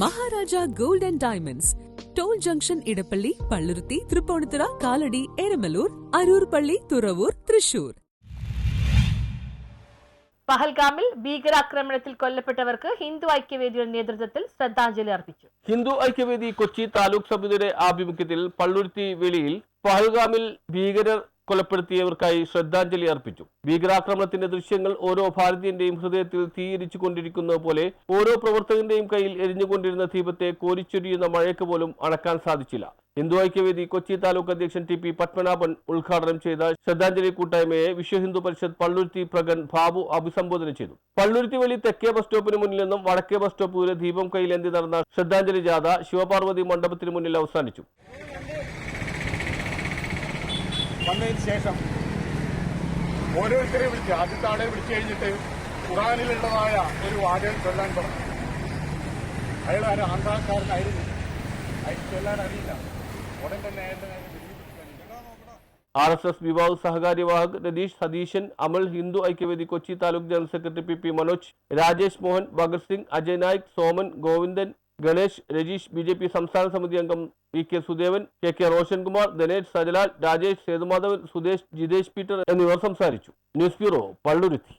Maharaja gold and diamonds. Toll junction Edappally Palluruthy Tripunithura Kalady Eramallur Aroor പള്ളി തുറവൂർ തൃശൂർ. പഹൽഗാമിൽ ഭീകരാക്രമണത്തിൽ കൊല്ലപ്പെട്ടവർക്ക് ഹിന്ദു ഐക്യവേദിയുടെ നേതൃത്വത്തിൽ ശ്രദ്ധാഞ്ജലി അർപ്പിച്ചു. ഹിന്ദു ഐക്യവേദി കൊച്ചി താലൂക്ക് സമിതിയുടെ ആഭിമുഖ്യത്തിൽ പള്ളുരുത്തി വെളിയിൽ പഹൽഗാമിൽ ഭീകരർ കൊലപ്പെടുത്തിയവർക്കായി ശ്രദ്ധാഞ്ജലി അർപ്പിച്ചു. ഭീകരാക്രമണത്തിന്റെ ദൃശ്യങ്ങൾ ഓരോ ഭാരതീയന്റെയും ഹൃദയത്തിൽ തീയിരിച്ചു കൊണ്ടിരിക്കുന്നത് പോലെ ഓരോ പ്രവർത്തകന്റെയും കയ്യിൽ എരിഞ്ഞുകൊണ്ടിരുന്ന ദീപത്തെ കോരിച്ചൊരിയുന്ന മഴയ്ക്ക് പോലും അടക്കാൻ സാധിച്ചില്ല. ഹിന്ദു ഐക്യവേദി കൊച്ചി താലൂക്ക് അധ്യക്ഷൻ ടി പി പത്മനാഭൻ ഉദ്ഘാടനം ചെയ്ത ശ്രദ്ധാഞ്ജലി കൂട്ടായ്മയെ വിശ്വ ഹിന്ദു പരിഷത്ത് പള്ളുരുത്തി പ്രഗൻ ബാബു അഭിസംബോധന ചെയ്തു. പള്ളുരുത്തി വലി തെക്കേ ബസ് സ്റ്റോപ്പിന് മുന്നിൽ നിന്നും വടക്കേ ബസ് സ്റ്റോപ്പ് വരെ ദീപം കയ്യിലേന്തി നടന്ന ശ്രദ്ധാഞ്ജലി ജാഥ ശിവപാർവതി മണ്ഡപത്തിന് മുന്നിൽ അവസാനിച്ചു. വന്നതിന് ശേഷം ഓരോരുത്തരെ വിളിച്ച് ആദ്യത്തെ ആളെ വിളിച്ചു കഴിഞ്ഞിട്ട് ഖുറാനിലുള്ളതായ ഒരു വാചകം ചൊല്ലാൻ പറഞ്ഞു അയാൾ ആരും ആന്ധ്രാക്കാരനായിരുന്നു. അയാൾ ചൊല്ലാൻ അറിയില്ല. ഉടൻ തന്നെ അയാളുടെ ആർ എസ് എസ് വിഭാഗ് സഹകാര്യവാഹക് Ratheesh Satheesan Amal Hindu Aikyavedi Kochi taluk general secretary P P Manoj Rajesh Mohan Bhagat Singh Ajay Naik Soman Govindan Ganesh Rajeesh B J P സംസ്ഥാന സമിതി അംഗം V K Sudevan K K Roshankumar Dinesh Sajalal Rajesh Sethumadhavan Sudesh Jithesh Peter എന്നിവർ സംസാരിച്ചു. News bureau Palluruthy.